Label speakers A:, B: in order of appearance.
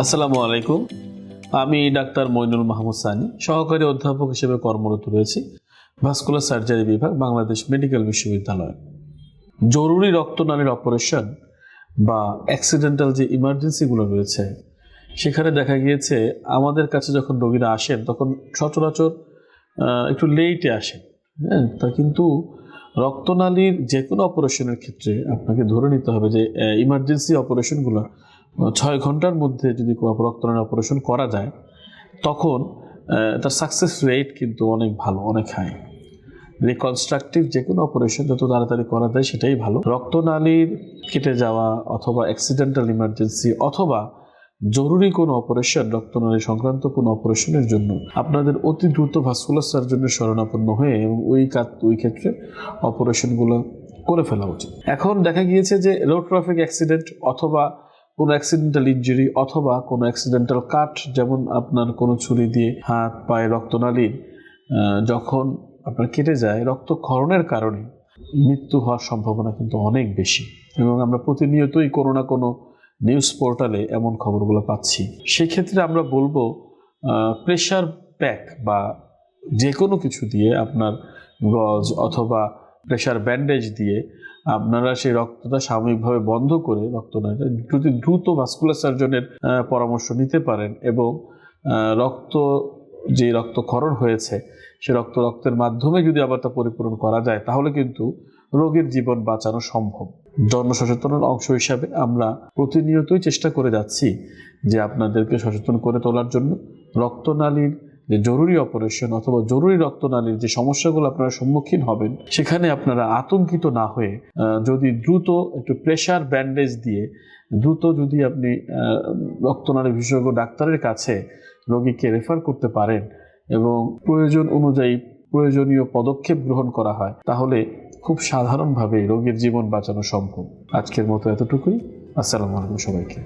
A: আসসালামু আলাইকুম। আমি ডাক্তার মইনুল মাহমুদ সানি, সহকারী অধ্যাপক হিসেবে কর্মরত রয়েছি, ভাস্কুলার সার্জারি বিভাগ, বাংলাদেশ মেডিকেল বিশ্ববিদ্যালয়। জরুরি রক্তনালীর অপারেশন বা অ্যাক্সিডেন্টাল যে ইমার্জেন্সিগুলো রয়েছে, সেখানে দেখা গিয়েছে আমাদের কাছে যখন রোগীরা আসেন, তখন সচরাচর একটু লেটে আসেন। হ্যাঁ তা কিন্তু রক্তনালীর যে কোনো অপারেশনের ক্ষেত্রে আপনাকে ধরে নিতে হবে যে ইমার্জেন্সি অপারেশনগুলো ছয় ঘণ্টার মধ্যে যদি কোনো অপারেশন করা যায়, তখন তার সাকসেস রেট কিন্তু অনেক ভালো, অনেক হাই রিকনস্ট্রাকটিভ যে কোনো অপারেশন যত তাড়াতাড়ি করা যায় সেটাই ভালো। রক্তনালীর কেটে যাওয়া অথবা অ্যাক্সিডেন্টাল ইমার্জেন্সি অথবা জরুরি কোনো অপারেশন রক্তনালী সংক্রান্ত কোনো অপারেশনের জন্য আপনাদের অতি দ্রুত ভাস্কুলার সার্জনের শরণাপন্ন হয়ে এবং ওই কাজ, ওই ক্ষেত্রে অপারেশনগুলো করে ফেলা উচিত। এখন দেখা গিয়েছে যে রোড ট্রাফিক অ্যাক্সিডেন্ট অথবা কোনো অ্যাক্সিডেন্টাল ইঞ্জুরি অথবা কোনো অ্যাক্সিডেন্টাল কাট যেমন আপনার কোনো ছুরি দিয়ে হাত, পায়ে রক্তনালীর যখন আপনার কেটে যায়, রক্তক্ষরণের কারণে মৃত্যু হওয়ার সম্ভাবনা কিন্তু অনেক বেশি। এবং আমরা প্রতিনিয়তই কোনো না কোনো নিউজ পোর্টালে এমন খবরগুলো পাচ্ছি। সেক্ষেত্রে আমরা বলব প্রেশার প্যাক বা যে কোনো কিছু দিয়ে আপনার গজ অথবা প্রেশার ব্যান্ডেজ দিয়ে আপনারা সেই রক্তটা সাময়িকভাবে বন্ধ করে রক্তনালীটা যদি দ্রুত ভাস্কুলার সার্জনের পরামর্শ নিতে পারেন এবং রক্ত যে রক্তক্ষরণ হয়েছে, সে রক্ত রক্তের মাধ্যমে যদি আবার তা পরিপূরণ করা যায়, তাহলে কিন্তু রোগীর জীবন বাঁচানো সম্ভব। জনসচেতনের অংশ হিসাবে আমরা প্রতিনিয়তই চেষ্টা করে যাচ্ছি যে আপনাদেরকে সচেতন করে তোলার জন্য রক্তনালীর যে জরুরি অপারেশন অথবা জরুরি রক্তনালীর যে সমস্যাগুলো আপনারা সম্মুখীন হবেন, সেখানে আপনারা আতঙ্কিত না হয়ে যদি দ্রুত একটু প্রেশার ব্যান্ডেজ দিয়ে, দ্রুত যদি আপনি রক্তনালী বিশেষজ্ঞ ডাক্তারের কাছে রোগীকে রেফার করতে পারেন এবং প্রয়োজন অনুযায়ী প্রয়োজনীয় পদক্ষেপ গ্রহণ করা হয়, তাহলে খুব সাধারণভাবে রোগীর জীবন বাঁচানো সম্ভব। আজকের মতো এতটুকুই। আসসালামু আলাইকুম সবাইকে।